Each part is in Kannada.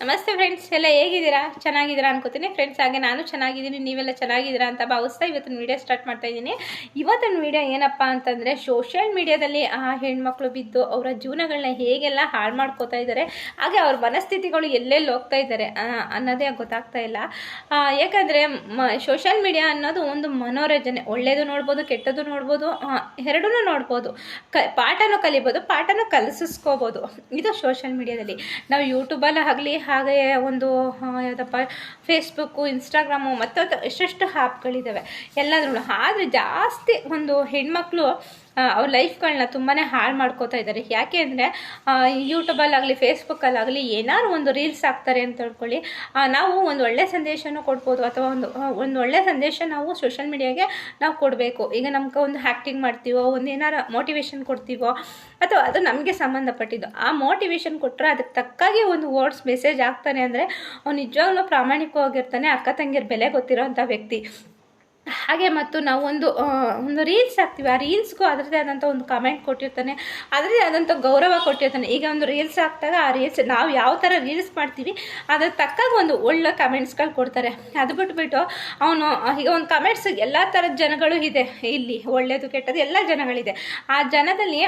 ನಮಸ್ತೆ ಫ್ರೆಂಡ್ಸ್ ಎಲ್ಲ ಹೇಗಿದ್ದೀರಾ? ಚೆನ್ನಾಗಿದ್ದೀರಾ ಅನ್ಕೋತೀನಿ. ಫ್ರೆಂಡ್ಸ್ ಹಾಗೆ ನಾನು ಚೆನ್ನಾಗಿದ್ದೀನಿ, ನೀವೆಲ್ಲ ಚೆನ್ನಾಗಿದ್ದೀರಾ ಅಂತ ಭಾವಿಸ್ತಾ ಇವತ್ತಿನ ವೀಡಿಯೋ ಸ್ಟಾರ್ಟ್ ಮಾಡ್ತಾ ಇದ್ದೀನಿ. ಇವತ್ತಿನ ವೀಡಿಯೋ ಏನಪ್ಪ ಅಂತಂದರೆ ಸೋಷಿಯಲ್ ಮೀಡಿಯಾದಲ್ಲಿ ಆ ಹೆಣ್ಮಕ್ಳು ಬಿದ್ದು ಅವರ ಜೀವನಗಳನ್ನ ಹೇಗೆಲ್ಲ ಹಾಳು ಮಾಡ್ಕೋತಾ ಇದ್ದಾರೆ, ಹಾಗೆ ಅವ್ರ ಮನಸ್ಥಿತಿಗಳು ಎಲ್ಲೆಲ್ಲಿ ಹೋಗ್ತಾ ಇದ್ದಾರೆ ಅನ್ನೋದೇ ಗೊತ್ತಾಗ್ತಾ ಇಲ್ಲ. ಯಾಕಂದರೆ, ಮ ಸೋಷಿಯಲ್ ಮೀಡಿಯಾ ಅನ್ನೋದು ಒಂದು ಮನೋರಂಜನೆ. ಒಳ್ಳೆಯದು ನೋಡ್ಬೋದು, ಕೆಟ್ಟದ್ದು ನೋಡ್ಬೋದು ಎರಡೂ ನೋಡ್ಬೋದು. ಕ, ಪಾಠನೂ ಕಲಿಬೋದು, ಪಾಠನೂ ಕಲಿಸಿಸ್ಕೋಬೋದು ಇದು ಸೋಷಿಯಲ್ ಮೀಡಿಯಾದಲ್ಲಿ ನಾವು ಯೂಟ್ಯೂಬಲ್ಲಿ ಆಗಲಿ ಹಾಗೆ ಒಂದು ಯಾವುದಪ್ಪ ಫೇಸ್ಬುಕ್ಕು ಇನ್ಸ್ಟಾಗ್ರಾಮು ಮತ್ತು ಎಷ್ಟೆಷ್ಟು ಹ್ಯಾಪ್ಗಳಿದ್ದಾವೆ ಎಲ್ಲದ್ರೂ ಆದರೆ ಜಾಸ್ತಿ ಒಂದು ಹೆಣ್ಮಕ್ಳು ಅವ್ರ ಲೈಫ್ಗಳನ್ನ ತುಂಬಾ ಹಾಳು ಮಾಡ್ಕೋತಾ ಇದ್ದಾರೆ ಯಾಕೆ ಅಂದರೆ ಯೂಟ್ಯೂಬಲ್ಲಾಗಲಿ ಫೇಸ್ಬುಕ್ಕಲ್ಲಾಗಲಿ ಏನಾದ್ರು ಒಂದು ರೀಲ್ಸ್ ಹಾಕ್ತಾರೆ ಅಂತ ಹೇಳ್ಕೊಳ್ಳಿ. ನಾವು ಒಂದು ಒಳ್ಳೆ ಸಂದೇಶನೂ ಕೊಡ್ಬೋದು ಅಥವಾ ಒಂದು ಒಂದು ಒಳ್ಳೆ ಸಂದೇಶ ನಾವು ಸೋಷಿಯಲ್ ಮೀಡಿಯಾಗೆ ನಾವು ಕೊಡಬೇಕು. ಈಗ ನಮ್ಗೆ ಒಂದು ಆ್ಯಕ್ಟಿಂಗ್ ಮಾಡ್ತೀವೋ, ಒಂದು ಏನಾರು ಮೋಟಿವೇಶನ್ ಕೊಡ್ತೀವೋ, ಅಥವಾ ಅದು ನಮಗೆ ಸಂಬಂಧಪಟ್ಟಿದ್ದು, ಆ ಮೋಟಿವೇಶನ್ ಕೊಟ್ಟರೆ ಅದಕ್ಕೆ ತಕ್ಕಾಗಿ ಒಂದು ವರ್ಡ್ಸ್ ಮೆಸೇಜ್ ಆಗ್ತಾನೆ ಅಂದರೆ, ಅವ್ನು ನಿಜವಾಗ್ಲೂ ಪ್ರಾಮಾಣಿಕವಾಗಿರ್ತಾನೆ ಅಕ್ಕ ತಂಗಿಯರ ಬೆಲೆ ಗೊತ್ತಿರೋಂಥ ವ್ಯಕ್ತಿ. ಹಾಗೆ ಮತ್ತು ನಾವು ಒಂದು ಒಂದು ರೀಲ್ಸ್ ಹಾಕ್ತೀವಿ. ಆ ರೀಲ್ಸ್ಗೂ ಅದರದೇ ಆದಂಥ ಒಂದು ಕಮೆಂಟ್ ಕೊಟ್ಟಿರ್ತಾನೆ. ಅದರದೇ ಆದಂಥ ಗೌರವ ಕೊಟ್ಟಿರ್ತಾನೆ. ಈಗ ಒಂದು ರೀಲ್ಸ್ ಹಾಕ್ದಾಗ ಆ ರೀಲ್ಸ್ ನಾವು ಯಾವ ಥರ ರೀಲ್ಸ್ ಮಾಡ್ತೀವಿ, ಅದ್ರ ತಕ್ಕಾಗ ಒಂದು ಒಳ್ಳೆ ಕಮೆಂಟ್ಸ್ಗಳು ಕೊಡ್ತಾರೆ. ಅದು ಬಿಟ್ಬಿಟ್ಟು ಅವನು, ಈಗ ಒಂದು ಕಮೆಂಟ್ಸ್ ಎಲ್ಲ ಥರದ ಜನಗಳು ಇದೆ ಇಲ್ಲಿ ಒಳ್ಳೆಯದು ಕೆಟ್ಟದ್ದು ಎಲ್ಲ ಜನಗಳಿದೆ. ಆ ಜನದಲ್ಲಿ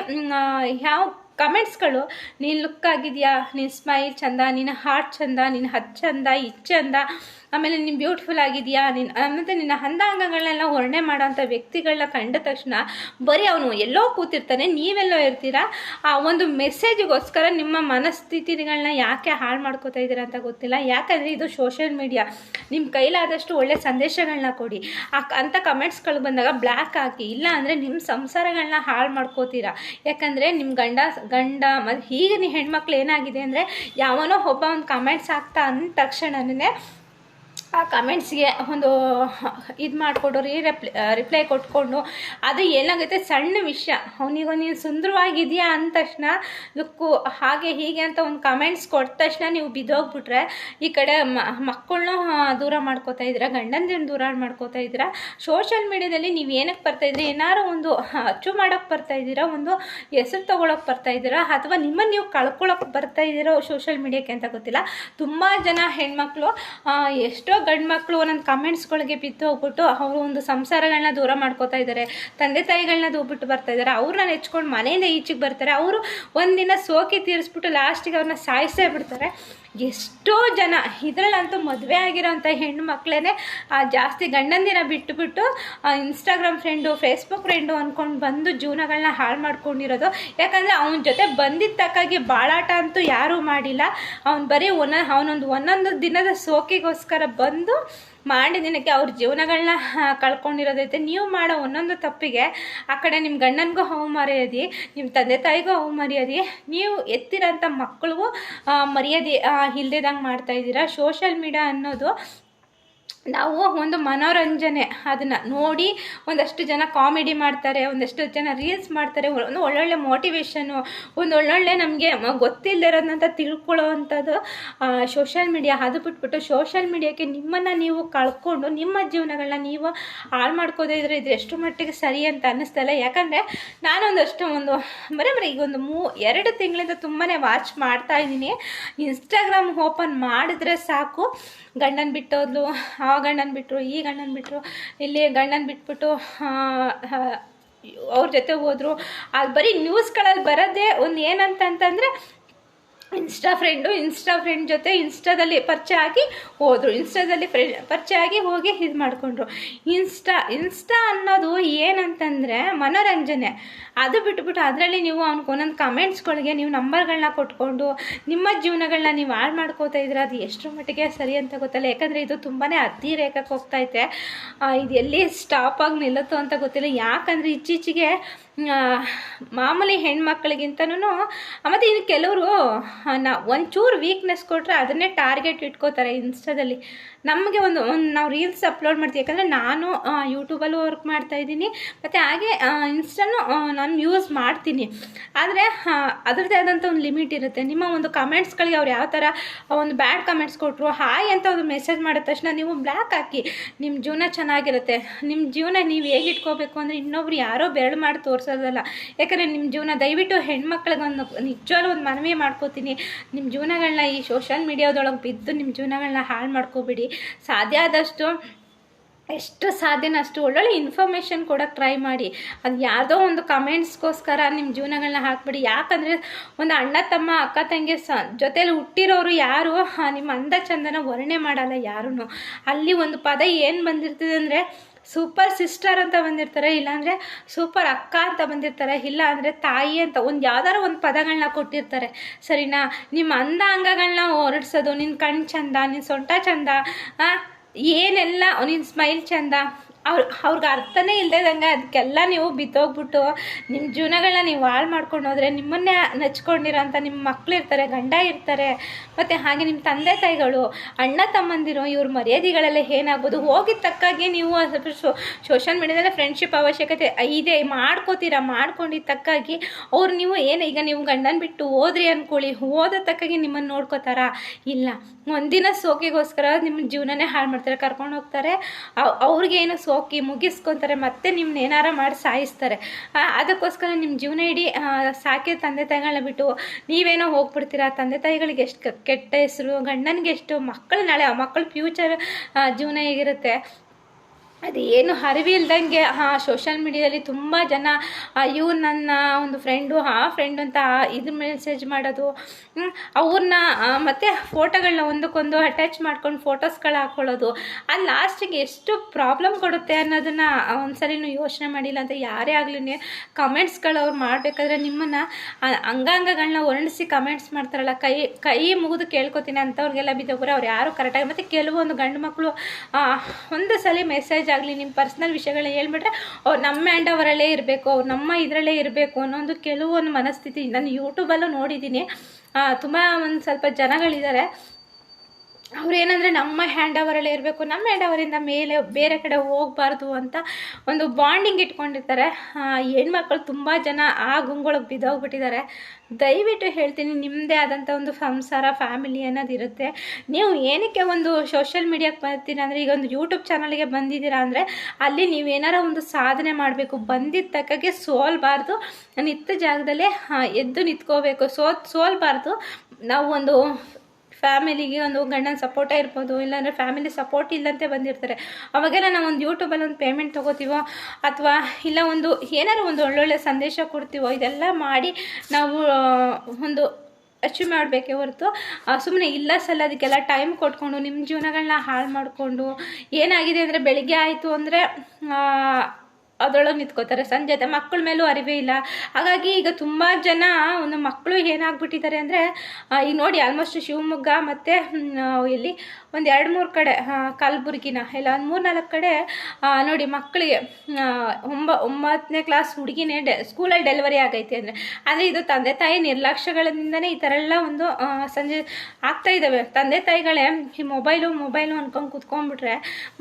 ಯಾವ ಕಮೆಂಟ್ಸ್ಗಳು ನೀನು ಲುಕ್ ಆಗಿದೆಯಾ ನಿನ್ನ ಸ್ಮೈಲ್ ಚಂದ ನಿನ್ನ ಹಾರ್ಟ್ ಚಂದ ನಿನ್ನ ಹತ್ತು ಚಂದ ಇದು ಚಂದ ಆಮೇಲೆ ನೀನು ಬ್ಯೂಟಿಫುಲ್ ಆಗಿದೆಯಾ? ನಿನ್ನ ಮತ್ತು ನಿನ್ನ ಅಂದಾಂಗಗಳನ್ನೆಲ್ಲ ವರ್ಣೆ ಮಾಡೋಂಥ ವ್ಯಕ್ತಿಗಳನ್ನ ಕಂಡ ತಕ್ಷಣ ಬರೀ ಅವನು ಎಲ್ಲೋ ಕೂತಿರ್ತಾನೆ, ನೀವೆಲ್ಲೋ ಇರ್ತೀರಾ? ಆ ಒಂದು ಮೆಸೇಜಿಗೋಸ್ಕರ ನಿಮ್ಮ ಮನಸ್ಥಿತಿಗಳನ್ನ ಯಾಕೆ ಹಾಳು ಮಾಡ್ಕೋತಾ ಇದ್ದೀರಾ ಅಂತ ಗೊತ್ತಿಲ್ಲ. ಯಾಕಂದರೆ ಇದು ಸೋಷಿಯಲ್ ಮೀಡಿಯಾ ನಿಮ್ಮ ಕೈಲಾದಷ್ಟು ಒಳ್ಳೆ ಸಂದೇಶಗಳನ್ನ ಕೊಡಿ. ಆ ಅಂಥ ಕಮೆಂಟ್ಸ್ಗಳು ಬಂದಾಗ ಬ್ಲ್ಯಾಕ್ ಹಾಕಿ, ಇಲ್ಲ ಅಂದರೆ ನಿಮ್ಮ ಸಂಸಾರಗಳನ್ನ ಹಾಳು ಮಾಡ್ಕೋತೀರಾ? ಯಾಕಂದರೆ ನಿಮ್ಮ ಗಂಡ ಗಂಡ ಮತ್ತು ಈಗಿನ ಹೆಣ್ಮಕ್ಳು ಏನಾಗಿದೆ ಅಂದರೆ ಯಾವನೋ ಒಬ್ಬ ಒಂದು ಕಮೆಂಟ್ಸ್ ಹಾಕ್ತಾ ಅಂದ ತಕ್ಷಣನೇ ಆ ಕಮೆಂಟ್ಸ್ಗೆ ಒಂದು ಇದು ಮಾಡಿಕೊಂಡು ರೀ ರಿಪ್ಲೈ ರಿಪ್ಲೈ ಕೊಟ್ಕೊಂಡು ಅದು ಏನಾಗುತ್ತೆ ಸಣ್ಣ ವಿಷಯ. ಅವನಿಗೆ ನೀನು ಸುಂದರವಾಗಿದೆಯಾ ಅಂದ ತಕ್ಷಣ ಲುಕ್ಕು ಹಾಗೆ ಹೀಗೆ ಅಂತ ಒಂದು ಕಮೆಂಟ್ಸ್ ಕೊಟ್ಟ ತಕ್ಷಣ ನೀವು ಬಿದ್ದೋಗ್ಬಿಟ್ರೆ ಈ ಕಡೆ ಮಕ್ಕಳನ್ನೂ ದೂರ ಮಾಡ್ಕೋತಾ ಇದ್ದೀರಾ ಗಂಡಂದಿನ ದೂರ ಮಾಡ್ಕೋತಾ ಇದ್ದೀರಾ ಸೋಷಿಯಲ್ ಮೀಡ್ಯಾದಲ್ಲಿ ನೀವು ಏನಕ್ಕೆ ಬರ್ತಾ ಇದ್ದೀರಿ ಏನಾರು ಒಂದು ಅಚ್ಚು ಮಾಡೋಕ್ಕೆ ಬರ್ತಾ ಇದ್ದೀರಾ, ಒಂದು ಹೆಸರು ತೊಗೊಳಕ್ಕೆ ಬರ್ತಾ ಇದ್ದೀರಾ, ಅಥವಾ ನಿಮ್ಮನ್ನು ನೀವು ಕಳ್ಕೊಳಕ್ಕೆ ಬರ್ತಾ ಇದ್ದೀರೋ ಸೋಷಿಯಲ್ ಮೀಡಿಯಾಕ್ಕೆ ಅಂತ ಗೊತ್ತಿಲ್ಲ. ತುಂಬ ಜನ ಹೆಣ್ಮಕ್ಳು ಎಷ್ಟೋ ಗಂಡು ಮಕ್ಕಳು ಒಂದೊಂದು ಕಮೆಂಟ್ಸ್ಗಳಿಗೆ ಬಿದ್ದು ಹೋಗ್ಬಿಟ್ಟು ಅವರು ಒಂದು ಸಂಸಾರಗಳನ್ನ ದೂರ ಮಾಡ್ಕೋತಾ ಇದ್ದಾರೆ ತಂದೆ ತಾಯಿಗಳನ್ನ ದೂಬಿಟ್ಟು ಬರ್ತಾ ಇದ್ದಾರೆ ಅವ್ರನ್ನ ನೆಚ್ಕೊಂಡು ಮನೆಯಿಂದ ಈಚೆಗೆ ಬರ್ತಾರೆ. ಅವರು ಒಂದಿನ ಸೋಕಿ ತೀರಿಸ್ಬಿಟ್ಟು ಲಾಸ್ಟಿಗೆ ಅವ್ರನ್ನ ಸಾಯಿಸೇ ಬಿಡ್ತಾರೆ. ಎಷ್ಟೋ ಜನ, ಇದರಲ್ಲಂತೂ ಮದುವೆ ಆಗಿರೋಂಥ ಹೆಣ್ಣು ಮಕ್ಕಳೇ ಜಾಸ್ತಿ ಗಂಡಂದಿನ ಬಿಟ್ಟುಬಿಟ್ಟು ಇನ್ಸ್ಟಾಗ್ರಾಮ್ ಫ್ರೆಂಡು ಫೇಸ್ಬುಕ್ ಫ್ರೆಂಡು ಅಂದ್ಕೊಂಡು ಬಂದು ಜೀವನಗಳನ್ನ ಹಾಳು ಮಾಡ್ಕೊಂಡಿರೋದು. ಯಾಕಂದರೆ ಅವನ ಜೊತೆ ಬಂದಿದ್ದ ತಕ್ಕಾಗಿ ಬಾಳಾಟ ಅಂತೂ ಯಾರೂ ಮಾಡಿಲ್ಲ. ಅವ್ನು ಬರೀ ಒಂದ ಅವನೊಂದು ಒಂದೊಂದು ದಿನದ ಸೋಕಿಗೋಸ್ಕರ ಬಂದು ಮಾಡಿ ದಿನಕ್ಕೆ ಅವ್ರ ಜೀವನಗಳನ್ನ ಕಳ್ಕೊಂಡಿರೋದೈತೆ. ನೀವು ಮಾಡೋ ಒಂದೊಂದು ತಪ್ಪಿಗೆ ಆ ಕಡೆ ನಿಮ್ಮ ಗಂಡನಿಗೂ ಹವು ಮರ್ಯಾದಿ ನಿಮ್ಮ ತಂದೆ ತಾಯಿಗೂ ಹವು ಮರ್ಯಾದಿ ನೀವು ಎತ್ತಿರೋಂಥ ಮಕ್ಕಳಿಗೂ ಮರ್ಯಾದೆ ಮಾಡ್ತಾ ಇದ್ದೀರಾ. ಸೋಷಿಯಲ್ ಮೀಡಿಯಾ ಅನ್ನೋದು ನಾವು ಒಂದು ಮನೋರಂಜನೆ, ಅದನ್ನು ನೋಡಿ ಒಂದಷ್ಟು ಜನ ಕಾಮಿಡಿ ಮಾಡ್ತಾರೆ, ಒಂದಷ್ಟು ಜನ ರೀಲ್ಸ್ ಮಾಡ್ತಾರೆ ಒಂದು ಒಳ್ಳೊಳ್ಳೆ ಮೋಟಿವೇಶನು ಒಂದು ಒಳ್ಳೊಳ್ಳೆ ನಮಗೆ ಗೊತ್ತಿಲ್ಲದಿರೋದಂತ ತಿಳ್ಕೊಳ್ಳೋ ಅಂಥದ್ದು ಸೋಷಿಯಲ್ ಮೀಡಿಯಾ ಅದು ಬಿಟ್ಬಿಟ್ಟು ಸೋಷಿಯಲ್ ಮೀಡಿಯಾಕ್ಕೆ ನಿಮ್ಮನ್ನು ನೀವು ಕಳ್ಕೊಂಡು, ನಿಮ್ಮ ಜೀವನಗಳನ್ನ ನೀವು ಹಾಳು ಮಾಡ್ಕೋದೇ ಇದ್ರೆ ಇದು ಎಷ್ಟು ಮಟ್ಟಿಗೆ ಸರಿ ಅಂತ ಅನ್ನಿಸ್ತಾ ಇಲ್ಲ. ಯಾಕಂದರೆ ನಾನೊಂದಷ್ಟು ಒಂದು, ಬರೀ ಬರೀ ಈಗ ಒಂದು ಮೂ, ಎರಡು ತಿಂಗಳಿಂದ ತುಂಬಾ ವಾಚ್ ಮಾಡ್ತಾ ಇದ್ದೀನಿ. ಇನ್ಸ್ಟಾಗ್ರಾಮ್ ಓಪನ್ ಮಾಡಿದ್ರೆ ಸಾಕು. ಗಂಡನ ಬಿಟ್ಟೋದ್ಲು ಗಂಡನ ಬಿಟ್ಟರು ಈ ಗಂಡನ ಬಿಟ್ಟರು ಇಲ್ಲಿ ಗಂಡನ ಬಿಟ್ಬಿಟ್ಟು ಅವ್ರ ಜೊತೆ ಹೋದರು. ಅದು ಬರೀ ನ್ಯೂಸ್ಗಳಲ್ಲಿ ಬರೋದೇ ಒಂದು ಏನಂತ ಅಂತಂದರೆ ಇನ್ಸ್ಟಾ ಫ್ರೆಂಡು ಇನ್ಸ್ಟಾ ಫ್ರೆಂಡ್ ಜೊತೆ ಇನ್ಸ್ಟಾದಲ್ಲಿ ಪರಿಚಯ ಆಗಿ ಹೋದರು. ಇನ್ಸ್ಟಾದಲ್ಲಿ ಫ್ರೆ ಪರಿಚಯ ಆಗಿ ಹೋಗಿ ಇದು ಮಾಡಿಕೊಂಡ್ರು. ಇನ್ಸ್ಟಾ ಇನ್ಸ್ಟಾ ಅನ್ನೋದು ಏನಂತಂದರೆ ಮನೋರಂಜನೆ. ಅದು ಬಿಟ್ಬಿಟ್ಟು ಅದರಲ್ಲಿ ನೀವು ಅವ್ನಿಗೆ ಒಂದೊಂದು ಕಮೆಂಟ್ಸ್ಗಳಿಗೆ ನೀವು ನಂಬರ್ಗಳನ್ನ ಕೊಟ್ಕೊಂಡು ನಿಮ್ಮ ಜೀವನಗಳನ್ನ ನೀವು ಹಾಳು ಮಾಡ್ಕೋತಾ ಇದ್ರೆ ಅದು ಎಷ್ಟರ ಮಟ್ಟಿಗೆ ಸರಿ ಅಂತ ಗೊತ್ತಲ್ಲ. ಯಾಕಂದರೆ ಇದು ತುಂಬಾ ಅತಿ ರೇಖಕ್ಕೆ ಹೋಗ್ತೈತೆ ಆ, ಇದು ಎಲ್ಲಿ ಸ್ಟಾಪ್ ಆಗಿ ನಿಲ್ಲುತ್ತೋ ಅಂತ ಗೊತ್ತಿಲ್ಲ. ಯಾಕಂದರೆ ಇತ್ತೀಚೆಗೆ ಮಾಮೂಲಿ ಹೆಣ್ಮಕ್ಳಿಗಿಂತನೂ ಮತ್ತು ಇನ್ನು ಕೆಲವರು ನಾ ಒಂಚೂರು ವೀಕ್ನೆಸ್ ಕೊಟ್ಟರೆ ಅದನ್ನೇ ಟಾರ್ಗೆಟ್ ಇಟ್ಕೋತಾರೆ ಇನ್ಸ್ಟಾದಲ್ಲಿ ನಮಗೆ ಒಂದು ಒಂದು ನಾವು ರೀಲ್ಸ್ ಅಪ್ಲೋಡ್ ಮಾಡ್ತೀವಿ. ಯಾಕಂದರೆ ನಾನು ಯೂಟ್ಯೂಬಲ್ಲೂ ವರ್ಕ್ ಮಾಡ್ತಾ ಇದ್ದೀನಿ. ಮತ್ತು ಹಾಗೆ ಇನ್ಸ್ಟಾನು ನಾನು ಯೂಸ್ ಮಾಡ್ತೀನಿ. ಆದರೆ ಅದರದ್ದೇ ಆದಂಥ ಒಂದು ಲಿಮಿಟ್ ಇರುತ್ತೆ. ನಿಮ್ಮ ಒಂದು ಕಮೆಂಟ್ಸ್ಗಳಿಗೆ ಅವ್ರು ಯಾವ ಥರ ಒಂದು ಬ್ಯಾಡ್ ಕಮೆಂಟ್ಸ್ ಕೊಟ್ಟರು ಹಾಯ್ ಅಂತ ಒಂದು ಮೆಸೇಜ್ ಮಾಡಿದ ತಕ್ಷಣ ನೀವು ಬ್ಲ್ಯಾಕ್ ಹಾಕಿ ನಿಮ್ಮ ಜೀವನ ಚೆನ್ನಾಗಿರುತ್ತೆ. ನಿಮ್ಮ ಜೀವನ ನೀವು ಹೇಗೆ ಇಟ್ಕೋಬೇಕು ಅಂದರೆ ಇನ್ನೊಬ್ರು ಯಾರೋ ಬೆರಳು ಮಾಡಿ ತೋರಿಸೋದಲ್ಲ. ಯಾಕಂದರೆ ನಿಮ್ಮ ಜೀವನ ದಯವಿಟ್ಟು ಹೆಣ್ಮಕ್ಳಿಗೆ ಒಂದು ನಿಜವಾಗ್ಲೂ ಒಂದು ಮನವಿ ಮಾಡ್ಕೋತೀನಿ. ನಿಮ್ಮ ಜೀವನಗಳನ್ನ ಈ ಸೋಷಲ್ ಮೀಡಿಯಾದೊಳಗೆ ಬಿದ್ದು ನಿಮ್ಮ ಜೀವನಗಳನ್ನ ಹಾಳು ಮಾಡ್ಕೋಬೇಡಿ. ಸಾಧ್ಯ ಆದಷ್ಟು ಎಷ್ಟು ಸಾಧ್ಯನೋ ಅಷ್ಟು ಒಳ್ಳೊಳ್ಳೆ ಇನ್ಫಾರ್ಮೇಷನ್ ಕೊಡೋಕ್ಕೆ ಟ್ರೈ ಮಾಡಿ. ಅದು ಯಾವುದೋ ಒಂದು ಕಮೆಂಟ್ಸ್ಗೋಸ್ಕರ ನಿಮ್ಮ ಜೀವನಗಳನ್ನ ಹಾಕ್ಬಿಡಿ. ಯಾಕಂದರೆ ಒಂದು ಅಣ್ಣ ತಮ್ಮ ಅಕ್ಕ ತಂಗಿ ಸ ಜೊತೇಲಿ ಹುಟ್ಟಿರೋರು ಯಾರು? ನಿಮ್ಮ ಅಂದ ಚಂದನ ವರ್ಣೆ ಮಾಡಲ್ಲ ಯಾರೂ ಅಲ್ಲಿ ಒಂದು ಪದ ಏನು ಬಂದಿರ್ತದೆ ಅಂದರೆ ಸೂಪರ್ ಸಿಸ್ಟರ್ ಅಂತ ಬಂದಿರ್ತಾರೆ, ಇಲ್ಲಾಂದರೆ ಸೂಪರ್ ಅಕ್ಕ ಅಂತ ಬಂದಿರ್ತಾರೆ, ಇಲ್ಲ ಅಂದರೆ ತಾಯಿ ಅಂತ ಒಂದು ಯಾವ್ದಾರ ಒಂದು ಪದಗಳನ್ನ ಕೊಟ್ಟಿರ್ತಾರೆ. ಸರಿನಾ? ನಿಮ್ಮ ಅಂದ ಅಂಗಗಳನ್ನ ಹೊರಡ್ಸೋದು ನಿನ್ನ ಕಣ್ಣು ಚಂದ ನಿನ್ನ ಸೊಂಟ ಚಂದ ಏನೆಲ್ಲ ನಿನ್ನ ಸ್ಮೈಲ್ ಚಂದ ಅವ್ರ, ಅವ್ರಿಗೆ ಅರ್ಥನೇ ಇಲ್ಲದಂಗೆ ಅದಕ್ಕೆಲ್ಲ ನೀವು ಬಿತ್ತೋಗ್ಬಿಟ್ಟು ನಿಮ್ಮ ಜೀವನಗಳನ್ನ ನೀವು ಹಾಳು ಮಾಡ್ಕೊಂಡು ಹೋದರೆ ನಿಮ್ಮನ್ನೇ ನೆಚ್ಕೊಂಡಿರೋಂಥ ನಿಮ್ಮ ಮಕ್ಕಳು ಇರ್ತಾರೆ, ಗಂಡ ಇರ್ತಾರೆ, ಮತ್ತು ಹಾಗೆ ನಿಮ್ಮ ತಂದೆ ತಾಯಿಗಳು, ಅಣ್ಣ ತಮ್ಮಂದಿರು, ಇವ್ರ ಮರ್ಯಾದೆಗಳೆಲ್ಲ ಏನಾಗ್ಬೋದು? ಹೋಗಿದ ತಕ್ಕಾಗೆ ನೀವು ಸ್ವಲ್ಪ ಸೋ ಸೋಷಲ್ ಮೀಡಿಯಾದಲ್ಲೇ ಫ್ರೆಂಡ್ಶಿಪ್ ಅವಶ್ಯಕತೆ ಇದೆ ಮಾಡ್ಕೋತೀರಾ? ಮಾಡ್ಕೊಂಡಿದ್ದ ತಕ್ಕಾಗಿ ಅವ್ರು ನೀವು ಏನು ಈಗ ನೀವು ಗಂಡನ ಬಿಟ್ಟು ಹೋದ್ರಿ ಅಂದ್ಕೊಳ್ಳಿ ಹೋದ ತಕ್ಕಾಗಿ ನಿಮ್ಮನ್ನು ನೋಡ್ಕೋತಾರಾ? ಇಲ್ಲ. ಒಂದಿನ ಸೋಕಿಗೋಸ್ಕರ ನಿಮ್ಮ ಜೀವನನೇ ಹಾಳು ಮಾಡ್ತಾರೆ, ಕರ್ಕೊಂಡು ಹೋಗ್ತಾರೆ. ಅವ್- ಅವ್ರಿಗೇನು ಸೋಕಿ ಮುಗಿಸ್ಕೊತಾರೆ, ಮತ್ತೆ ನಿಮ್ಮನ್ನ ಏನಾರ ಮಾಡಿ ಸಾಯಿಸ್ತಾರೆ. ಅದಕ್ಕೋಸ್ಕರ ನಿಮ್ಮ ಜೀವನ ಇಡೀ ಸಾಕಿ ತಂದೆ ತಾಯಿಗಳನ್ನ ಬಿಟ್ಟು ನೀವೇನೋ ಹೋಗ್ಬಿಡ್ತೀರಾ? ತಂದೆ ತಾಯಿಗಳಿಗೆ ಎಷ್ಟು ಕೆಟ್ಟ ಹೆಸರು, ಗಂಡನಿಗೆ ಎಷ್ಟು ಮಕ್ಕಳು ನಾಳೆ, ಆ ಮಕ್ಕಳ ಫ್ಯೂಚರ್ ಜೀವನ ಹೇಗಿರುತ್ತೆ? ಅದು ಏನು ಅರಿವಿಲ್ದಂಗೆ ಹಾಂ ಸೋಷಲ್ ಮೀಡಿಯಾದಲ್ಲಿ ತುಂಬ ಜನ ಇವ್ರು ನನ್ನ ಒಂದು ಫ್ರೆಂಡು ಆ ಫ್ರೆಂಡು ಅಂತ ಇದ್ರ ಮೆಸೇಜ್ ಮಾಡೋದು ಅವ್ರನ್ನ ಮತ್ತು ಮತ್ತೆ ಫೋಟೋಗಳನ್ನ ಒಂದಕ್ಕೊಂದು ಅಟ್ಯಾಚ್ ಮಾಡ್ಕೊಂಡು ಫೋಟೋಸ್ಗಳು ಹಾಕ್ಕೊಳ್ಳೋದು ಅದು ಲಾಸ್ಟಿಗೆ ಎಷ್ಟು ಪ್ರಾಬ್ಲಮ್ ಕೊಡುತ್ತೆ ಅನ್ನೋದನ್ನ ಒಂದ್ಸರಿನೂ ಯೋಚನೆ ಮಾಡಿಲ್ಲ ಅಂತ ಯಾರೇ ಆಗಲಿ ಕಮೆಂಟ್ಸ್ಗಳು ಅವ್ರು ಮಾಡಬೇಕಾದ್ರೆ ನಿಮ್ಮನ್ನು ಅಂಗಾಂಗಗಳನ್ನ ವರ್ಣಿಸಿ ಕಮೆಂಟ್ಸ್ ಮಾಡ್ತಾರಲ್ಲ, ಕೈ ಕೈ ಮುಗಿದು ಕೇಳ್ಕೊತೀನಿ ಅಂಥವ್ರಿಗೆಲ್ಲ ಬಿದ್ದೋಗ್ರೆ ಅವ್ರು ಯಾರು ಕರೆಕ್ಟಾಗಿ ಮತ್ತು ಕೆಲವೊಂದು ಗಂಡು ಮಕ್ಕಳು ಒಂದು ಸಲ ಮೆಸೇಜ್ ಆಗಲಿ ನಿಮ್ಮ ಪರ್ಸ್ನಲ್ ವಿಷಯಗಳನ್ನ ಹೇಳ್ಬಿಟ್ರೆ ಅವ್ರು ನಮ್ಮ ಆ್ಯಂಡ್ ಅವರಲ್ಲೇ ಇರಬೇಕು, ಅವ್ರು ನಮ್ಮ ಇದರಲ್ಲೇ ಇರಬೇಕು ಅನ್ನೋ ಒಂದು ಕೆಲವೊಂದು ಮನಸ್ಥಿತಿ. ನಾನು ಯೂಟ್ಯೂಬಲ್ಲೂ ನೋಡಿದ್ದೀನಿ ತುಂಬ ಒಂದು ಸ್ವಲ್ಪ ಜನಗಳಿದ್ದಾರೆ ಅವ್ರು ಏನಂದರೆ ನಮ್ಮ ಹ್ಯಾಂಡ್ ಅವರಲ್ಲೇ ಇರಬೇಕು, ನಮ್ಮ ಹ್ಯಾಂಡ್ ಅವರಿಂದ ಮೇಲೆ ಬೇರೆ ಕಡೆ ಹೋಗಬಾರ್ದು ಅಂತ ಒಂದು ಬಾಂಡಿಂಗ್ ಇಟ್ಕೊಂಡಿರ್ತಾರೆ. ಹೆಣ್ಮಕ್ಳು ತುಂಬ ಜನ ಆ ಗುಂಗೊಳಗೆ ಬಿದ್ದೋಗ್ಬಿಟ್ಟಿದ್ದಾರೆ. ದಯವಿಟ್ಟು ಹೇಳ್ತೀನಿ ನಿಮ್ಮದೇ ಆದಂಥ ಒಂದು ಸಂಸಾರ ಫ್ಯಾಮಿಲಿ ಅನ್ನೋದು ಇರುತ್ತೆ. ನೀವು ಏನಕ್ಕೆ ಒಂದು ಸೋಷಿಯಲ್ ಮೀಡಿಯಾಕ್ಕೆ ಬರ್ತೀರ ಅಂದರೆ, ಈಗ ಒಂದು ಯೂಟ್ಯೂಬ್ ಚಾನಲ್ಗೆ ಬಂದಿದ್ದೀರಾ ಅಂದರೆ, ಅಲ್ಲಿ ನೀವೇನಾರ ಒಂದು ಸಾಧನೆ ಮಾಡಬೇಕು ಬಂದಿದ್ದ ತಕ್ಕಗೆ ಸೋಲ್ಬಾರ್ದು. ನಿಂತ ಜಾಗದಲ್ಲೇ ಎದ್ದು ನಿಂತ್ಕೋಬೇಕು ಸೋ ಸೋಲ್ಬಾರ್ದು. ನಾವು ಒಂದು ಫ್ಯಾಮಿಲಿಗೆ ಒಂದು ಗಂಡನ ಸಪೋರ್ಟೇ ಇರ್ಬೋದು, ಇಲ್ಲಾಂದರೆ ಫ್ಯಾಮಿಲಿ ಸಪೋರ್ಟ್ ಇಲ್ಲಂತೆ ಬಂದಿರ್ತಾರೆ. ಅವಾಗೆಲ್ಲ ನಾವು ಒಂದು ಯೂಟ್ಯೂಬಲ್ಲಿ ಒಂದು ಪೇಮೆಂಟ್ ತೊಗೋತೀವೋ, ಅಥವಾ ಇಲ್ಲ ಒಂದು ಏನಾರು ಒಂದು ಒಳ್ಳೊಳ್ಳೆ ಸಂದೇಶ ಕೊಡ್ತೀವೋ, ಇದೆಲ್ಲ ಮಾಡಿ ನಾವು ಒಂದು ಅಚೀವ್ ಮಾಡಬೇಕೆ ಹೊರತು ಸುಮ್ಮನೆ ಇಲ್ಲ ಸಲ ಅದಕ್ಕೆಲ್ಲ ಟೈಮ್ ಕೊಟ್ಕೊಂಡು ನಿಮ್ಮ ಜೀವನಗಳನ್ನ ಹಾಳು ಮಾಡಿಕೊಂಡು, ಏನಾಗಿದೆ ಅಂದರೆ ಬೆಳಿಗ್ಗೆ ಆಯಿತು ಅಂದರೆ ಅದರೊಳಗೆ ನಿಂತ್ಕೋತಾರೆ. ಸಂಜೆ ಮಕ್ಕಳ ಮೇಲೂ ಅರಿವೇ ಇಲ್ಲ. ಹಾಗಾಗಿ ಈಗ ತುಂಬ ಜನ ಒಂದು ಮಕ್ಕಳು ಏನಾಗ್ಬಿಟ್ಟಿದ್ದಾರೆ ಅಂದರೆ ಈಗ ನೋಡಿ ಆಲ್ಮೋಸ್ಟ್ ಶಿವಮೊಗ್ಗ ಮತ್ತು ಇಲ್ಲಿ ಒಂದು ಎರಡು ಮೂರು ಕಡೆ ಕಲ್ಬುರ್ಗಿನ, ಇಲ್ಲ ಒಂದು ಮೂರು ನಾಲ್ಕು ಕಡೆ ನೋಡಿ ಮಕ್ಕಳಿಗೆ ಒಂಬ ಒಂಬತ್ತನೇ ಕ್ಲಾಸ್ ಹುಡುಗಿನೇ ಡೆ ಸ್ಕೂಲಲ್ಲಿ ಡೆಲಿವರಿ ಆಗೈತೆ ಅಂದರೆ. ಅಂದರೆ ಇದು ತಂದೆ ತಾಯಿ ನಿರ್ಲಕ್ಷ್ಯಗಳಿಂದನೇ ಈ ಥರ ಎಲ್ಲ ಒಂದು ಸಂಜೆ ಆಗ್ತಾ ಇದ್ದಾವೆ ತಂದೆ ತಾಯಿಗಳೇ, ಈ ಮೊಬೈಲು ಮೊಬೈಲು ಅನ್ಕೊಂಡು ಕುತ್ಕೊಂಡ್ಬಿಟ್ರೆ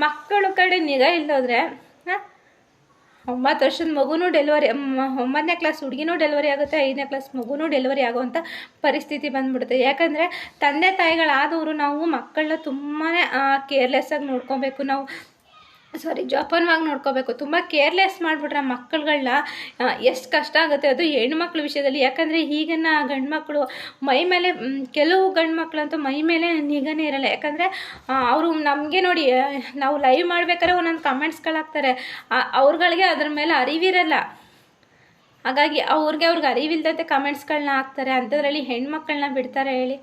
ಮಕ್ಕಳು ಕಡೆ ನಿಗಾ ಇಲ್ಲದ್ರೆ ಒಂಬತ್ತು ವರ್ಷದ ಮಗುನೂ ಡೆಲಿವರಿ ಒಂಬತ್ತನೇ ಕ್ಲಾಸ್ ಹುಡುಗಿನೂ ಡೆಲಿವರಿ ಆಗುತ್ತೆ, ಐದನೇ ಕ್ಲಾಸ್ ಮಗುನೂ ಡೆಲಿವರಿ ಆಗುವಂಥ ಪರಿಸ್ಥಿತಿ ಬಂದ್ಬಿಡುತ್ತೆ. ಯಾಕಂದರೆ ತಂದೆ ತಾಯಿಗಳಾದವರು ನಾವು ಮಕ್ಕಳನ್ನ ತುಂಬಾ ಕೇರ್ಲೆಸ್ಸಾಗಿ ನೋಡ್ಕೊಬೇಕು. ನಾವು ಸಾರಿ ಜೋಪಾನವಾಗಿ ನೋಡ್ಕೋಬೇಕು. ತುಂಬ ಕೇರ್ಲೆಸ್ ಮಾಡಿಬಿಟ್ರೆ ಮಕ್ಕಳುಗಳನ್ನ ಎಷ್ಟು ಕಷ್ಟ ಆಗುತ್ತೆ ಅದು ಹೆಣ್ಮಕ್ಳ ವಿಷಯದಲ್ಲಿ. ಯಾಕಂದರೆ ಈಗಿನ ಗಂಡು ಮಕ್ಕಳು ಮೈ ಮೇಲೆ ಕೆಲವು ಗಂಡು ಮಕ್ಕಳಂತೂ ಮೈ ಮೇಲೆ ನಿಗನೇ ಇರಲ್ಲ. ಯಾಕಂದರೆ ಅವರು ನಮಗೆ ನೋಡಿ ನಾವು ಲೈವ್ ಮಾಡ್ಬೇಕಾದ್ರೆ ಒಂದೊಂದು ಕಮೆಂಟ್ಸ್ಗಳಾಗ್ತಾರೆ ಅವ್ರುಗಳಿಗೆ ಅದ್ರ ಮೇಲೆ ಅರಿವಿರಲ್ಲ. ಹಾಗಾಗಿ ಅವ್ರಿಗೆ ಅವ್ರಿಗೆ ಅರಿವಿಲ್ದಂತೆ ಕಮೆಂಟ್ಸ್ಗಳನ್ನ ಹಾಕ್ತಾರೆ. ಅಂಥದ್ರಲ್ಲಿ ಹೆಣ್ಮಕ್ಳನ್ನ ಬಿಡ್ತಾರೆ ಹೇಳಿ.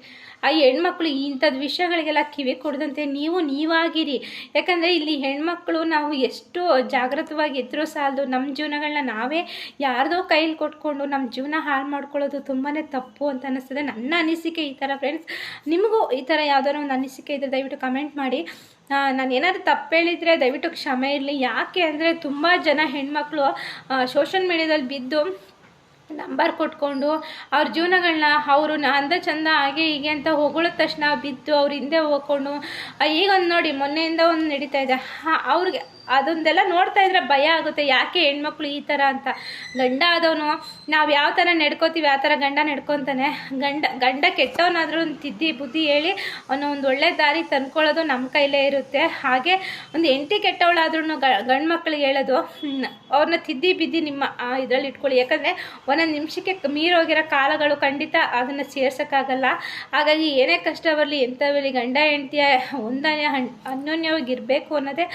ಆ ಹೆಣ್ಮಕ್ಳು ಇಂಥದ್ದು ವಿಷಯಗಳಿಗೆಲ್ಲ ಕಿವಿ ಕೊಡದಂತೆ ನೀವು ನೀವಾಗಿರಿ. ಯಾಕಂದರೆ ಇಲ್ಲಿ ಹೆಣ್ಮಕ್ಳು ನಾವು ಎಷ್ಟು ಜಾಗೃತವಾಗಿ ಇದ್ರೂ ಸಾಲದು ನಮ್ಮ ಜೀವನಗಳನ್ನ ನಾವೇ ಯಾರ್ದೋ ಕೈಲಿ ಕೊಟ್ಕೊಂಡು ನಮ್ಮ ಜೀವನ ಹಾಳು ಮಾಡ್ಕೊಳ್ಳೋದು ತುಂಬಾ ತಪ್ಪು ಅಂತ ಅನ್ನಿಸ್ತದೆ. ನನ್ನ ಅನಿಸಿಕೆ ಈ ಥರ ಫ್ರೆಂಡ್ಸ್ ನಿಮಗೂ ಈ ಥರ ಯಾವುದಾದ್ರು ಒಂದು ಅನಿಸಿಕೆ ಇದ್ದರೆ ದಯವಿಟ್ಟು ಕಮೆಂಟ್ ಮಾಡಿ. ನಾನು ಏನಾದರೂ ತಪ್ಪು ಹೇಳಿದರೆ ದಯವಿಟ್ಟು ಕ್ಷಮೆ ಇರಲಿ. ಯಾಕೆ ಅಂದರೆ ತುಂಬ ಜನ ಹೆಣ್ಮಕ್ಳು ಸೋಷಲ್ ಮೀಡಿಯಾದಲ್ಲಿ ಬಿದ್ದು ನಂಬರ್ ಕೊಟ್ಕೊಂಡು ಅವ್ರ ಜೀವನಗಳನ್ನ ಅವರು ಅಂದ ಚಂದ ಹಾಗೆ ಹೀಗೆ ಅಂತ ಹೊಗಳಿದ ತಕ್ಷಣ ಬಿದ್ದು ಅವ್ರ ಹಿಂದೆ ಹೋಗ್ಕೊಂಡು ಈಗ ಒಂದು ನೋಡಿ ಮೊನ್ನೆಯಿಂದ ಒಂದು ನಡೀತಾ ಇದೆ. ಅವ್ರಿಗೆ ಅದೊಂದೆಲ್ಲ ನೋಡ್ತಾ ಇದ್ರೆ ಭಯ ಆಗುತ್ತೆ. ಯಾಕೆ ಹೆಣ್ಮಕ್ಳು ಈ ಥರ ಅಂತ? ಗಂಡ ಆದವನು, ನಾವು ಯಾವ ಥರ ನಡ್ಕೋತೀವಿ, ಆ ಥರ ಗಂಡ ನಡ್ಕೊತಾನೆ. ಗಂಡ ಗಂಡ ಕೆಟ್ಟವನಾದ್ರೂ ತಿದ್ದಿ ಬುದ್ಧಿ ಹೇಳಿ ಅವನು ಒಂದು ಒಳ್ಳೆ ದಾರಿ ತಂದ್ಕೊಳ್ಳೋದು ನಮ್ಮ ಕೈಲೇ ಇರುತ್ತೆ. ಹಾಗೆ ಒಂದು ಹೆಂಡತಿ ಕೆಟ್ಟವಳಾದ್ರೂ ಗಂಡು ಮಕ್ಕಳಿಗೆ ಹೇಳೋದು ಅವ್ರನ್ನ ತಿದ್ದಿ ಬಿದ್ದಿ ನಿಮ್ಮ ಇದರಲ್ಲಿ ಇಟ್ಕೊಳ್ಳಿ. ಯಾಕಂದರೆ ಒಂದೊಂದು ನಿಮಿಷಕ್ಕೆ ಮೀರೋಗಿರೋ ಕಾಲಗಳು ಖಂಡಿತ ಅದನ್ನು ಸೇರ್ಸೋಕ್ಕಾಗಲ್ಲ. ಹಾಗಾಗಿ ಏನೇ ಕಷ್ಟ ಬರಲಿ ಎಂಥ ಬರಲಿ ಗಂಡ, ಹೆಂಡತಿಯ ಒಂದನೇ ಅನ್ಯೋನ್ಯವಾಗಿ ಇರಬೇಕು ಅನ್ನೋದೇ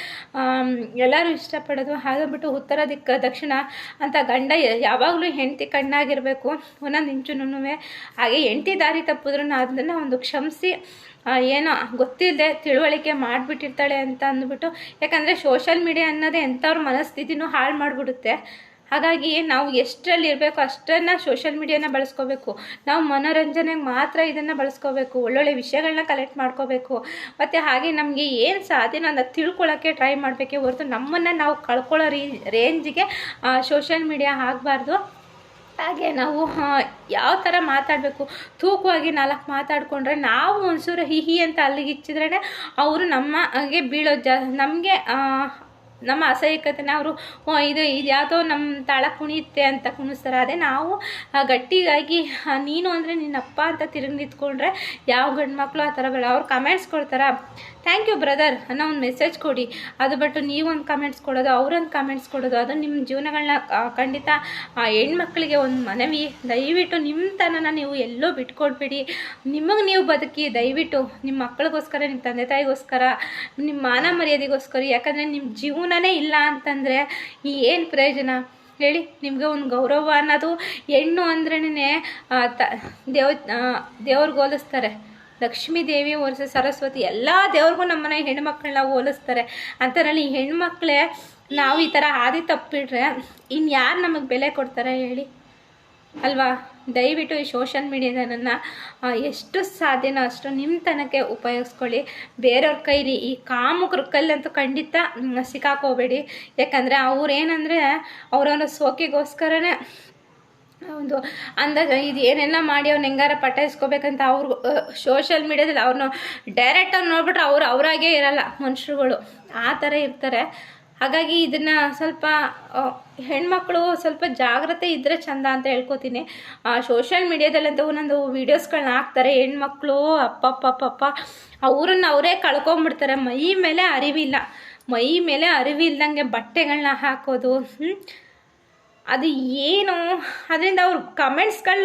ಎಲ್ಲರೂ ಇಷ್ಟಪಡೋದು. ಹಾಗಾಗ್ಬಿಟ್ಟು ಉತ್ತರ ದಿಕ್ಕ, ದಕ್ಷಿಣ ಅಂತ ಗಂಡ ಯಾವಾಗಲೂ ಹೆಂಡತಿ ಕಣ್ಣಾಗಿರಬೇಕು. ಒಂದೊಂದು ಇಂಚುನು ಹಾಗೆ ಹೆಂಡತಿ ದಾರಿ ತಪ್ಪಿದ್ರು ಅದನ್ನು ಒಂದು ಕ್ಷಮಿಸಿ ಏನೋ ಗೊತ್ತಿಲ್ಲದೆ ತಿಳುವಳಿಕೆ ಮಾಡಿಬಿಟ್ಟಿರ್ತಾಳೆ ಅಂತ ಅಂದ್ಬಿಟ್ಟು. ಯಾಕಂದರೆ ಸೋಷಲ್ ಮೀಡಿಯಾ ಅನ್ನೋದೇ ಎಂಥವ್ರ ಮನಸ್ಥಿತಿನೂ ಹಾಳು ಮಾಡಿಬಿಡುತ್ತೆ. ಹಾಗಾಗಿ ನಾವು ಎಷ್ಟರಲ್ಲಿ ಇರಬೇಕು ಅಷ್ಟನ್ನು ಸೋಷಿಯಲ್ ಮೀಡಿಯಾನ ಬಳಸ್ಕೋಬೇಕು. ನಾವು ಮನೋರಂಜನೆಗೆ ಮಾತ್ರ ಇದನ್ನು ಬಳಸ್ಕೋಬೇಕು. ಒಳ್ಳೊಳ್ಳೆ ವಿಷಯಗಳನ್ನ ಕಲೆಕ್ಟ್ ಮಾಡ್ಕೋಬೇಕು. ಮತ್ತು ಹಾಗೆ ನಮಗೆ ಏನು ಸಾಧ್ಯನೋ ಅಂತ ತಿಳ್ಕೊಳ್ಳೋಕ್ಕೆ ಟ್ರೈ ಮಾಡಬೇಕೆ ಹೊರತು ನಮ್ಮನ್ನು ನಾವು ಕಳ್ಕೊಳ್ಳೋ ರೀ ರೇಂಜಿಗೆ ಸೋಷಿಯಲ್ ಮೀಡಿಯಾ ಆಗಬಾರ್ದು. ಹಾಗೆ ನಾವು ಯಾವ ಥರ ಮಾತಾಡಬೇಕು? ತೂಕವಾಗಿ ನಾಲ್ಕು ಮಾತಾಡಿಕೊಂಡ್ರೆ ನಾವು ಒಂಚೂರು ಹಿಹಿ ಅಂತ ಅಲ್ಲಿಗೆ ಇಚ್ಚಿದ್ರೇ ಅವರು ನಮಗೆ ಬೀಳೋ ಜ, ನಮಗೆ ನಮ್ಮ ಅಸಹ್ಯಕತೆನ ಅವರು ಇದು ಇದು ಯಾವುದೋ ನಮ್ಮ ತಾಳ ಕುಣಿಯುತ್ತೆ ಅಂತ ಕುಣಿಸ್ತಾರೆ. ಅದೇ ನಾವು ಗಟ್ಟಿಗಾಗಿ ನೀನು ಅಂದರೆ ನಿನ್ನಪ್ಪ ಅಂತ ತಿರುಗಿ ನಿಂತ್ಕೊಂಡ್ರೆ ಯಾವ ಗಂಡು ಮಕ್ಕಳು ಆ ಥರ ಬೇಡ ಅವ್ರು ಕಮೆಂಟ್ಸ್ ಕೊಡ್ತಾರಾ ಥ್ಯಾಂಕ್ ಯು ಬ್ರದರ್ ಅನ್ನೋ ಒಂದು ಮೆಸೇಜ್ ಕೊಡಿ. ಅದು ಬಿಟ್ಟು ನೀವೊಂದು ಕಮೆಂಟ್ಸ್ ಕೊಡೋದು ಅವ್ರೊಂದು ಕಮೆಂಟ್ಸ್ ಕೊಡೋದು, ಅದು ನಿಮ್ಮ ಜೀವನಗಳನ್ನ ಖಂಡಿತ, ಆ, ಹೆಣ್ಮಕ್ಳಿಗೆ ಒಂದು ಮನವಿ. ದಯವಿಟ್ಟು ನಿಮ್ಮ ತನನ ನೀವು ಎಲ್ಲೋ ಬಿಟ್ಕೊಡ್ಬೇಡಿ. ನಿಮಗೆ ನೀವು ಬದುಕಿ, ದಯವಿಟ್ಟು ನಿಮ್ಮ ಮಕ್ಕಳಿಗೋಸ್ಕರ ನಿಮ್ಮ ತಂದೆ ತಾಯಿಗೋಸ್ಕರ ನಿಮ್ಮ ಮಾನ ಮರ್ಯಾದೆಗೋಸ್ಕರ, ಯಾಕಂದರೆ ನಿಮ್ಮ ಜೀವನನೇ ಇಲ್ಲ ಅಂತಂದರೆ ಏನು ಪ್ರಯೋಜನ? ಹೇಳಿ, ನಿಮಗೆ ಒಂದು ಗೌರವ ಅನ್ನೋದು ಹೆಣ್ಣು ಅಂದ್ರೇ ತ, ದೇವ್ ದೇವ್ರಿಗೆ ಹೋಲಿಸ್ತಾರೆ ಲಕ್ಷ್ಮೀ ದೇವಿ ವರ್ಷ ಸರಸ್ವತಿ, ಎಲ್ಲ ದೇವ್ರಿಗೂ ನಮ್ಮನೆ ಹೆಣ್ಮಕ್ಳನ್ನ ಹೋಲಿಸ್ತಾರೆ. ಅಂಥದ್ರಲ್ಲಿ ಈ ಹೆಣ್ಮಕ್ಳೇ ನಾವು ಈ ಥರ ಹಾದಿ ತಪ್ಪಿಟ್ರೆ ಇನ್ನು ಯಾರು ನಮಗೆ ಬೆಲೆ ಕೊಡ್ತಾರೆ ಹೇಳಿ? ಅಲ್ವಾ? ದಯವಿಟ್ಟು ಈ ಸೋಷಲ್ ಮೀಡಿಯಾದನ್ನು ಎಷ್ಟು ಸಾಧ್ಯನೋ ಅಷ್ಟು ನಿಮ್ಮ ತನಕ್ಕೆ ಉಪಯೋಗಿಸ್ಕೊಳ್ಳಿ. ಬೇರೆಯವ್ರ ಕೈಲಿ ಈ ಕಾಮುಕರ ಕಲ್ಲಂತೂ ಖಂಡಿತ ಸಿಕ್ಕಾಕೋಬೇಡಿ. ಯಾಕಂದರೆ ಅವ್ರೇನಂದರೆ ಅವರವರ ಸೋಕಿಗೋಸ್ಕರನೇ ಒಂದು ಅಂದಾಜು. ಇದು ಏನೆಲ್ಲ ಮಾಡಿ ಅವ್ನು ಹೆಂಗಾರ ಪಟಾಯಿಸ್ಕೋಬೇಕಂತ ಅವ್ರು ಸೋಷಿಯಲ್ ಮೀಡ್ಯಾದಲ್ಲಿ ಅವ್ರನ್ನ ಡೈರೆಕ್ಟಾಗಿ ನೋಡ್ಬಿಟ್ರೆ ಅವ್ರು ಅವರಾಗೇ ಇರಲ್ಲ ಮನುಷ್ಯರುಗಳು. ಆ ಥರ ಇರ್ತಾರೆ. ಹಾಗಾಗಿ ಇದನ್ನು ಸ್ವಲ್ಪ ಹೆಣ್ಮಕ್ಳು ಸ್ವಲ್ಪ ಜಾಗ್ರತೆ ಇದ್ದರೆ ಚಂದ ಅಂತ ಹೇಳ್ಕೊತೀನಿ. ಸೋಷಲ್ ಮೀಡಿಯಾದಲ್ಲಂತೂ ಒಂದೊಂದು ವೀಡಿಯೋಸ್ಗಳನ್ನ ಹಾಕ್ತಾರೆ. ಹೆಣ್ಮಕ್ಳು, ಅಪ್ಪಪ್ಪಪ್ಪಪ್ಪ, ಅವ್ರನ್ನ ಅವರೇ ಕಳ್ಕೊಂಬಿಡ್ತಾರೆ. ಮೈ ಮೇಲೆ ಅರಿವಿಲ್ಲ. ಮೈ ಮೇಲೆ ಅರಿವಿಲ್ದಂಗೆ ಬಟ್ಟೆಗಳನ್ನ ಹಾಕೋದು ಅದು ಏನು? ಅದರಿಂದ ಅವ್ರ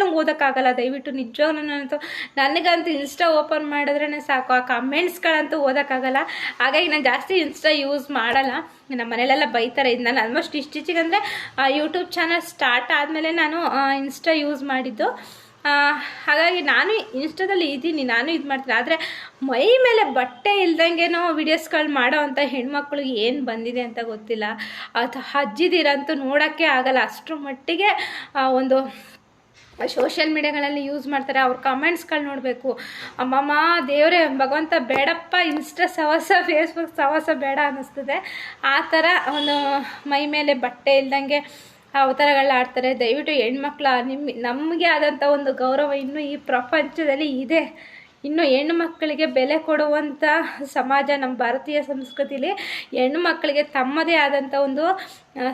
ನಂಗೆ ಓದೋಕ್ಕಾಗಲ್ಲ. ದಯವಿಟ್ಟು ನಿಜವಾಗ್ಲೂ ನನಗಂತೂ ಇನ್ಸ್ಟಾ ಓಪನ್ ಮಾಡಿದ್ರೇ ಸಾಕು. ಆ ಕಮೆಂಟ್ಸ್ಗಳಂತೂ ಓದೋಕ್ಕಾಗಲ್ಲ. ಹಾಗಾಗಿ ನಾನು ಜಾಸ್ತಿ ಇನ್ಸ್ಟಾ ಯೂಸ್ ಮಾಡಲ್ಲ. ನಮ್ಮ ಮನೇಲೆಲ್ಲ ಬೈತಾರೆ. ಇದು ನಾನು ಆಲ್ಮೋಸ್ಟ್ ಇಷ್ಟಿಚಿಗೆ ಅಂದರೆ ಯೂಟ್ಯೂಬ್ ಚಾನಲ್ ಸ್ಟಾರ್ಟ್ ಆದಮೇಲೆ ನಾನು ಇನ್ಸ್ಟಾ ಯೂಸ್ ಮಾಡಿದ್ದು. ಹಾಗಾಗಿ ನಾನು ಇನ್ಸ್ಟಾದಲ್ಲಿ ಇದ್ದೀನಿ, ನಾನು ಇದು ಮಾಡ್ತೀನಿ. ಆದರೆ ಮೈ ಮೇಲೆ ಬಟ್ಟೆ ಇಲ್ದಂಗೆನೋ ವೀಡಿಯೋಸ್ಗಳು ಮಾಡೋ ಅಂಥ ಹೆಣ್ಮಕ್ಳಿಗೆ ಏನು ಬಂದಿದೆ ಅಂತ ಗೊತ್ತಿಲ್ಲ. ಅದು ಹಜ್ಜಿದಿರಂತೂ ನೋಡೋಕ್ಕೆ ಆಗಲ್ಲ. ಅಷ್ಟರ ಮಟ್ಟಿಗೆ ಒಂದು ಸೋಷಿಯಲ್ ಮೀಡಿಯಾಗಳಲ್ಲಿ ಯೂಸ್ ಮಾಡ್ತಾರೆ. ಅವ್ರ ಕಮೆಂಟ್ಸ್ಗಳು ನೋಡಬೇಕು. ಅಮ್ಮಮ್ಮ, ದೇವರೇ, ಭಗವಂತ, ಬೇಡಪ್ಪ ಇನ್ಸ್ಟಾ ಸವಾಸ ಫೇಸ್ಬುಕ್ ಸವಾಸ ಬೇಡ ಅನ್ನಿಸ್ತದೆ ಆ ಥರ ಒಂದು ಮೈ ಮೇಲೆ ಬಟ್ಟೆ ಇಲ್ದಂಗೆ ಅವತಾರಗಳನ್ನ ಆಡ್ತಾರೆ. ದಯವಿಟ್ಟು ಹೆಣ್ಮಕ್ಳ ನಿಮ್ಮ ನಮಗೆ ಆದಂಥ ಒಂದು ಗೌರವ ಇನ್ನೂ ಈ ಪ್ರಪಂಚದಲ್ಲಿ ಇದೆ. ಇನ್ನು ಹೆಣ್ಣು ಮಕ್ಕಳಿಗೆ ಬೆಲೆ ಕೊಡುವಂಥ ಸಮಾಜ ನಮ್ಮ ಭಾರತೀಯ ಸಂಸ್ಕೃತಿಲಿ ಹೆಣ್ಣು ಮಕ್ಕಳಿಗೆ ತಮ್ಮದೇ ಆದಂಥ ಒಂದು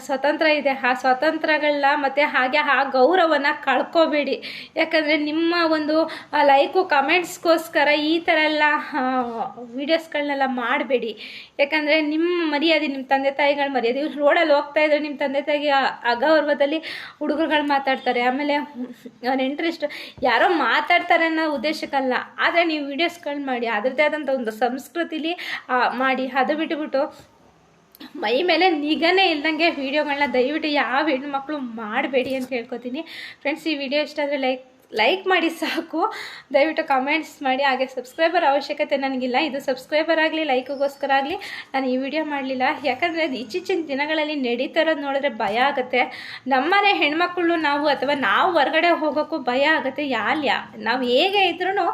ಸ್ವತಂತ್ರ ಇದೆ. ಆ ಸ್ವತಂತ್ರಗಳನ್ನ ಮತ್ತು ಹಾಗೆ ಆ ಗೌರವನ ಕಳ್ಕೊಬೇಡಿ. ಯಾಕಂದರೆ ನಿಮ್ಮ ಒಂದು ಲೈಕು ಕಮೆಂಟ್ಸ್ಗೋಸ್ಕರ ಈ ಥರ ಎಲ್ಲ ವೀಡಿಯೋಸ್ಗಳನ್ನೆಲ್ಲ ಮಾಡಬೇಡಿ. ಯಾಕಂದರೆ ನಿಮ್ಮ ಮರ್ಯಾದೆ ನಿಮ್ಮ ತಂದೆ ತಾಯಿಗಳ ಮರ್ಯಾದೆ. ಇವ್ರು ರೋಡಲ್ಲಿ ಹೋಗ್ತಾ ಇದ್ರೆ ನಿಮ್ಮ ತಂದೆ ತಾಯಿಗೆ ಅಗೌರವದಲ್ಲಿ ಹುಡುಗರುಗಳು ಮಾತಾಡ್ತಾರೆ. ಆಮೇಲೆ ಇಂಟ್ರೆಸ್ಟ್ ಯಾರೋ ಮಾತಾಡ್ತಾರೆ ಅನ್ನೋ ಉದ್ದೇಶಕ್ಕಲ್ಲ. ಆದರೆ ನೀವು ವೀಡಿಯೋಸ್ಗಳು ಮಾಡಿ, ಅದರದ್ದೇ ಆದಂಥ ಒಂದು ಸಂಸ್ಕೃತಿಲಿ ಮಾಡಿ ಅದು ಬಿಟ್ಟುಬಿಟ್ಟು ಮೈ ಮೇಲೆ ನಿಗನೇ ಇಲ್ದಂಗೆ ವೀಡಿಯೋಗಳನ್ನ ದಯವಿಟ್ಟು ಯಾವ ಹೆಣ್ಮಕ್ಳು ಮಾಡಬೇಡಿ ಅಂತ ಹೇಳ್ಕೊತೀನಿ. ಫ್ರೆಂಡ್ಸ್ ಈ ವಿಡಿಯೋ ಇಷ್ಟ ಆದರೆ ಲೈಕ್ ಲೈಕ್ ಮಾಡಿ ಸಾಕು. ದಯವಿಟ್ಟು ಕಮೆಂಟ್ಸ್ ಮಾಡಿ. ಹಾಗೆ ಸಬ್ಸ್ಕ್ರೈಬರ್ ಅವಶ್ಯಕತೆ ನನಗಿಲ್ಲ. ಇದು ಸಬ್ಸ್ಕ್ರೈಬರ್ ಆಗಲಿ ಲೈಕ್ಗೋಸ್ಕರ ಆಗಲಿ, ನಾನು ಈ ವಿಡಿಯೋ ಮಾಡಲಿಲ್ಲ. ಯಾಕಂದರೆ ಅದು ಇತ್ತೀಚಿನ ದಿನಗಳಲ್ಲಿ ನಡೀತಾ ಇರೋದು ನೋಡಿದ್ರೆ ಭಯ ಆಗುತ್ತೆ. ನಮ್ಮನೆ ಹೆಣ್ಮಕ್ಳು ನಾವು ಅಥವಾ ನಾವು ಹೊರಗಡೆ ಹೋಗೋಕ್ಕೂ ಭಯ ಆಗುತ್ತೆ. ಯಾಲ್ಯ ನಾವು ಹೇಗೆ ಇದ್ರೂ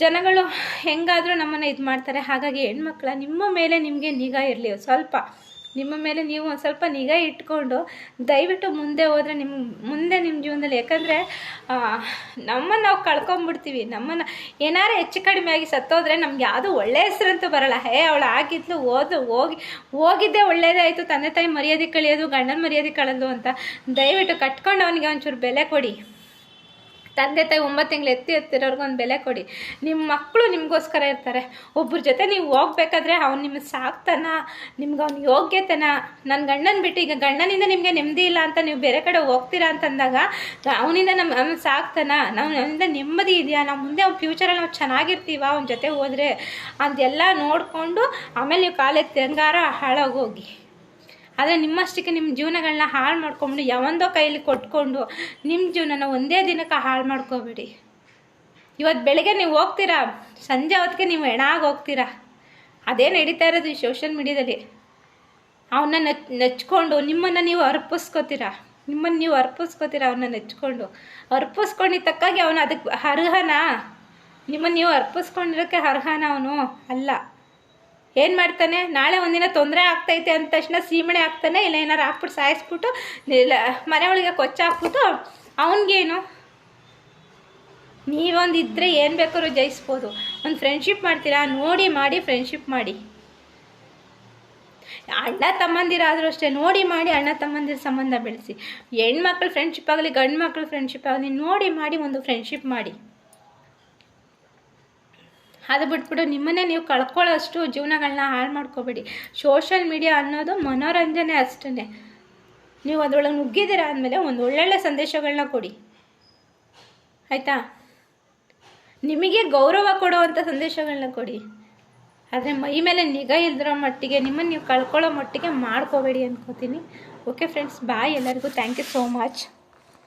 ಜನಗಳು ಹೆಂಗಾದರೂ ನಮ್ಮನ್ನು ಇದು ಮಾಡ್ತಾರೆ. ಹಾಗಾಗಿ ಹೆಣ್ಮಕ್ಳ, ನಿಮ್ಮ ಮೇಲೆ ನಿಮಗೆ ನಿಗಾ ಇರಲಿ. ಸ್ವಲ್ಪ, ನಿಮ್ಮ ಮೇಲೆ ನೀವು ಒಂದು ಸ್ವಲ್ಪ ನಿಗಾ ಇಟ್ಕೊಂಡು ದಯವಿಟ್ಟು ಮುಂದೆ ಹೋದರೆ ನಿಮ್ಮ ಮುಂದೆ ನಿಮ್ಮ ಜೀವನದಲ್ಲಿ. ಯಾಕಂದರೆ ನಮ್ಮನ್ನು ನಾವು ಕಳ್ಕೊಂಬಿಡ್ತೀವಿ. ನಮ್ಮನ್ನು ಏನಾರು ಹೆಚ್ಚು ಕಡಿಮೆ ಆಗಿ ಸತ್ತೋದ್ರೆ ನಮ್ಗೆ ಯಾವುದು ಒಳ್ಳೆಯ ಹೆಸರಂತೂ ಬರಲ್ಲ. ಹೇ, ಅವಳು ಆಗಿದ್ಲು, ಓದು, ಹೋಗಿ, ಹೋಗಿದ್ದೆ, ಒಳ್ಳೇದೇ ಆಯಿತು. ತಂದೆ ತಾಯಿ ಮರ್ಯಾದೆ ಕಳಿಯೋದು, ಗಂಡನ ಮರ್ಯಾದೆ ಕಳೆದು ಅಂತ ದಯವಿಟ್ಟು ಕಟ್ಕೊಂಡು ಅವನಿಗೆ ಒಂಚೂರು ಬೆಲೆ ಕೊಡಿ. ತಂದೆ ತಾಯಿ ಒಂಬತ್ತು ತಿಂಗಳು ಎತ್ತಿ ಎತ್ತಿರೋರ್ಗೆ ಒಂದು ಬೆಲೆ ಕೊಡಿ. ನಿಮ್ಮ ಮಕ್ಕಳು ನಿಮಗೋಸ್ಕರ ಇರ್ತಾರೆ. ಒಬ್ಬರ ಜೊತೆ ನೀವು ಹೋಗ್ಬೇಕಾದ್ರೆ ಅವ್ನು ನಿಮ್ಗೆ ಸಾಕ್ತಾನ, ನಿಮ್ಗೆ ಅವ್ನ ಯೋಗ್ಯತೆನ. ನನ್ನ ಗಂಡನ ಬಿಟ್ಟು ಈಗ ಗಂಡನಿಂದ ನಿಮಗೆ ನೆಮ್ಮದಿ ಇಲ್ಲ ಅಂತ ನೀವು ಬೇರೆ ಕಡೆ ಹೋಗ್ತೀರಾ ಅಂತಂದಾಗ, ಅವನಿಂದ ನಮ್ಮ ಅವ್ನು ಸಾಕ್ತಾನ. ನಾವು ಅವನಿಂದ ನೆಮ್ಮದಿ ಇದೆಯಾ? ನಾವು ಮುಂದೆ ಅವ್ನ ಫ್ಯೂಚರಲ್ಲಿ ನಾವು ಚೆನ್ನಾಗಿರ್ತೀವ ಅವನ ಜೊತೆ ಹೋದರೆ? ಅದೆಲ್ಲ ನೋಡಿಕೊಂಡು ಆಮೇಲೆ ನೀವು ಕಾಲೇಜ್ ತೆಂಗಾರ ಹಾಳಾಗೋಗಿ ಆದರೆ ನಿಮ್ಮಷ್ಟಕ್ಕೆ ನಿಮ್ಮ ಜೀವನಗಳನ್ನ ಹಾಳು ಮಾಡ್ಕೊಂಡು ಯಾವೊಂದೋ ಕೈಲಿ ಕೊಟ್ಕೊಂಡು ನಿಮ್ಮ ಜೀವನನ ಒಂದೇ ದಿನಕ್ಕೆ ಹಾಳು ಮಾಡ್ಕೋಬೇಡಿ. ಇವತ್ತು ಬೆಳಗ್ಗೆ ನೀವು ಹೋಗ್ತೀರಾ? ಸಂಜೆ ಹೊತ್ತಿಗೆ ನೀವು ಹೆಣಾಗಿ ಹೋಗ್ತೀರಾ? ಅದೇ ನಡೀತಾ ಇರೋದು ಈ ಸೋಷಿಯಲ್ ಮೀಡಿಯಾದಲ್ಲಿ ಅವನ್ನ ನಚ್ ನೆಚ್ಕೊಂಡು ನಿಮ್ಮನ್ನು ನೀವು ಅರ್ಪಿಸ್ಕೋತೀರಾ? ನಿಮ್ಮನ್ನು ನೀವು ಅರ್ಪಿಸ್ಕೋತೀರಾ ಅವನ್ನ ನೆಚ್ಕೊಂಡು? ಅರ್ಪಿಸ್ಕೊಂಡಿದ್ದ ತಕ್ಕಾಗಿ ಅವನು ಅದಕ್ಕೆ ಅರ್ಹನಾ? ನಿಮ್ಮನ್ನು ನೀವು ಅರ್ಪಿಸ್ಕೊಂಡಿರೋಕ್ಕೆ ಅರ್ಹನ ಅವನು? ಅಲ್ಲ. ಏನು ಮಾಡ್ತಾನೆ? ನಾಳೆ ಒಂದಿನ ತೊಂದರೆ ಆಗ್ತೈತೆ ಅಂದ ತಕ್ಷಣ ಸೀಮಣೆ ಹಾಕ್ತಾನೆ ಇಲ್ಲ ಏನಾರು ಹಾಕ್ಬಿಟ್ಟು ಸಾಯಿಸ್ಬಿಟ್ಟು ಮನೆ ಒಳಗೆ ಕೊಚ್ಚಾಕ್ಬಿಟ್ಟು ಅವನಿಗೇನು? ನೀವೊಂದು ಇದ್ದರೆ ಏನು ಬೇಕಾದ್ರೂ ಜಯಿಸ್ಬೋದು. ಒಂದು ಫ್ರೆಂಡ್ಶಿಪ್ ಮಾಡ್ತೀರಾ? ನೋಡಿ ಮಾಡಿ ಫ್ರೆಂಡ್ಶಿಪ್ ಮಾಡಿ. ಅಣ್ಣ ತಮ್ಮಂದಿರಾದರೂ ಅಷ್ಟೇ, ನೋಡಿ ಮಾಡಿ ಅಣ್ಣ ತಮ್ಮಂದಿರ ಸಂಬಂಧ ಬೆಳೆಸಿ. ಹೆಣ್ಮಕ್ಳು ಫ್ರೆಂಡ್ಶಿಪ್ ಆಗಲಿ ಗಂಡು ಮಕ್ಳು ಫ್ರೆಂಡ್ಶಿಪ್ ಆಗಲಿ, ನೋಡಿ ಮಾಡಿ ಒಂದು ಫ್ರೆಂಡ್ಶಿಪ್ ಮಾಡಿ. ಅದು ಬಿಟ್ಬಿಟ್ಟು ನಿಮ್ಮನ್ನೇ ನೀವು ಕಳ್ಕೊಳ್ಳೋಷ್ಟು ಜೀವನಗಳನ್ನ ಹಾಳು ಮಾಡ್ಕೋಬೇಡಿ. ಸೋಷಲ್ ಮೀಡಿಯಾ ಅನ್ನೋದು ಮನೋರಂಜನೆ ಅಷ್ಟೇ ನೀವು ಅದರೊಳಗೆ ನುಗ್ಗಿದ್ದೀರಾ ಅಂದಮೇಲೆ ಒಂದು ಒಳ್ಳೊಳ್ಳೆ ಸಂದೇಶಗಳನ್ನ ಕೊಡಿ. ಆಯಿತಾ? ನಿಮಗೆ ಗೌರವ ಕೊಡುವಂಥ ಸಂದೇಶಗಳನ್ನ ಕೊಡಿ. ಆದರೆ ಮೈ ಮೇಲೆ ನಿಗಾ ಇಲ್ದಿರೋ ಮಟ್ಟಿಗೆ ನಿಮ್ಮನ್ನು ನೀವು ಕಳ್ಕೊಳ್ಳೋ ಮಟ್ಟಿಗೆ ಮಾಡ್ಕೋಬೇಡಿ ಅನ್ಕೋತೀನಿ. ಓಕೆ ಫ್ರೆಂಡ್ಸ್ ಬಾಯ್ ಎಲ್ಲರಿಗೂ. Thank you so much